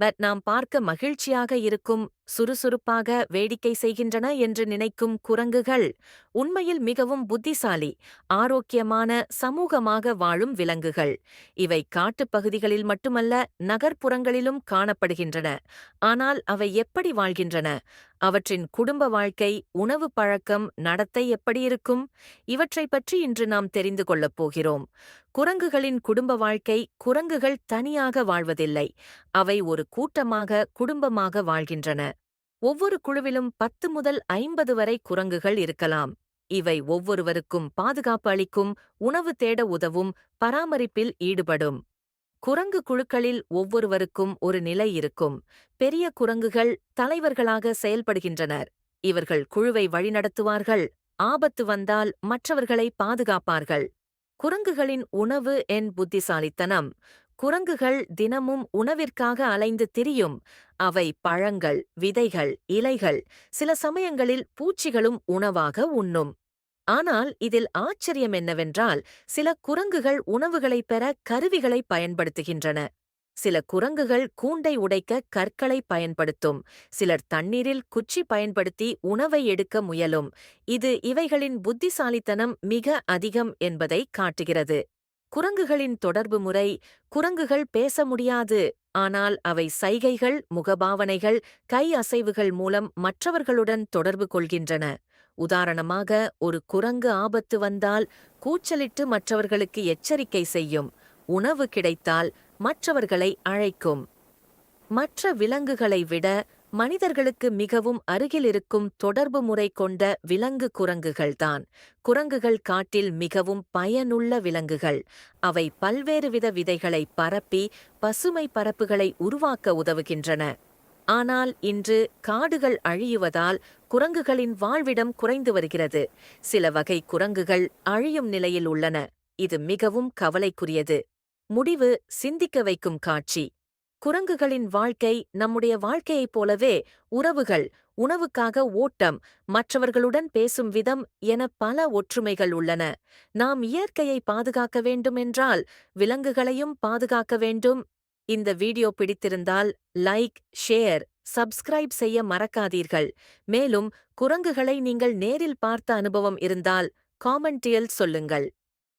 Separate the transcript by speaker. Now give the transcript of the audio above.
Speaker 1: But நாம் பார்க்க மகிழ்ச்சியாக இருக்கும் சுறுசுறுப்பாக வேடிக்கை செய்கின்றன என்று நினைக்கும் குரங்குகள் உண்மையில் மிகவும் புத்திசாலி ஆரோக்கியமான சமூகமாக வாழும் விலங்குகள். இவை காட்டுப் பகுதிகளில் மட்டுமல்ல நகர்ப்புறங்களிலும் காணப்படுகின்றன. ஆனால் அவை எப்படி வாழ்கின்றன? அவற்றின் குடும்ப வாழ்க்கை உணவு பழக்கம் நடத்தை எப்படி இருக்கும்? இவற்றைப் பற்றி இன்று நாம் தெரிந்து கொள்ளப் போகிறோம். குரங்குகளின் குடும்ப வாழ்க்கை குரங்குகள் தனியாக வாழ்வதில்லை. அவை ஒரு கூட்டமாக குடும்பமாக வாழ்கின்றன. ஒவ்வொரு குழுவிலும் பத்து முதல் ஐம்பது வரை குரங்குகள் இருக்கலாம். இவை ஒவ்வொருவருக்கும் பாதுகாப்பு அளிக்கும் உணவு தேட உதவும் பராமரிப்பில் ஈடுபடும். குரங்கு குழுக்களில் ஒவ்வொருவருக்கும் ஒரு நிலை இருக்கும். பெரிய குரங்குகள் தலைவர்களாக செயல்படுகின்றனர். இவர்கள் குழுவை வழிநடத்துவார்கள். ஆபத்து வந்தால் மற்றவர்களை பாதுகாப்பார்கள். குரங்குகளின் உணவு என் புத்திசாலித்தனம். குரங்குகள் தினமும் உணவிற்காக அலைந்து திரியும். அவை பழங்கள் விதைகள் இலைகள் சில சமயங்களில் பூச்சிகளும் உணவாக உண்ணும். ஆனால் இதில் ஆச்சரியம் என்னவென்றால் சில குரங்குகள் உணவுகளைப் பெற கருவிகளை பயன்படுத்துகின்றன. சில குரங்குகள் கூண்டை உடைக்க கற்களை பயன்படுத்தும். சிலர் தண்ணீரில் குச்சி பயன்படுத்தி உணவை எடுக்க முயலும். இது இவைகளின் புத்திசாலித்தனம் மிக அதிகம் என்பதை காட்டுகிறது. குரங்குகளின் தொடர்பு முறை குரங்குகள் பேச முடியாது ஆனால் அவை சைகைகள் முகபாவனைகள் கை அசைவுகள் மூலம் மற்றவர்களுடன் தொடர்பு கொள்கின்றன. உதாரணமாக ஒரு குரங்கு ஆபத்து வந்தால் கூச்சலிட்டு மற்றவர்களுக்கு எச்சரிக்கை செய்யும் உணவு கிடைத்தால் மற்றவர்களை அழைக்கும். மற்ற விலங்குகளை விட மனிதர்களுக்கு மிகவும் அருகில் இருக்கும் தொடர்பு முறை கொண்ட விலங்கு குரங்குகள்தான் குரங்குகள் காட்டில் மிகவும் பயனுள்ள விலங்குகள். அவை பல்வேறு வித விதைகளை பரப்பி பசுமை பரப்புகளை உருவாக்க உதவுகின்றன. ஆனால் இன்று காடுகள் அழியுவதால் குரங்குகளின் வாழ்விடம் குறைந்து வருகிறது. சில வகை குரங்குகள் அழியும் நிலையில் உள்ளன. இது மிகவும் கவலைக்குரியது. முடிவு சிந்திக்க வைக்கும் காட்சி. குரங்குகளின் வாழ்க்கை நம்முடைய வாழ்க்கையைப் போலவே உறவுகள் உணவுக்காக ஓட்டம் மற்றவர்களுடன் பேசும் விதம் என பல ஒற்றுமைகள் உள்ளன. நாம் இயற்கையை பாதுகாக்க வேண்டும் என்றால் விலங்குகளையும் பாதுகாக்க வேண்டும். இந்த வீடியோ பிடித்திருந்தால் லைக் ஷேர் சப்ஸ்கிரைப் செய்ய மறக்காதீர்கள். மேலும் குரங்குகளை நீங்கள் நேரில் பார்த்த அனுபவம் இருந்தால் காமெண்டியில் சொல்லுங்கள்.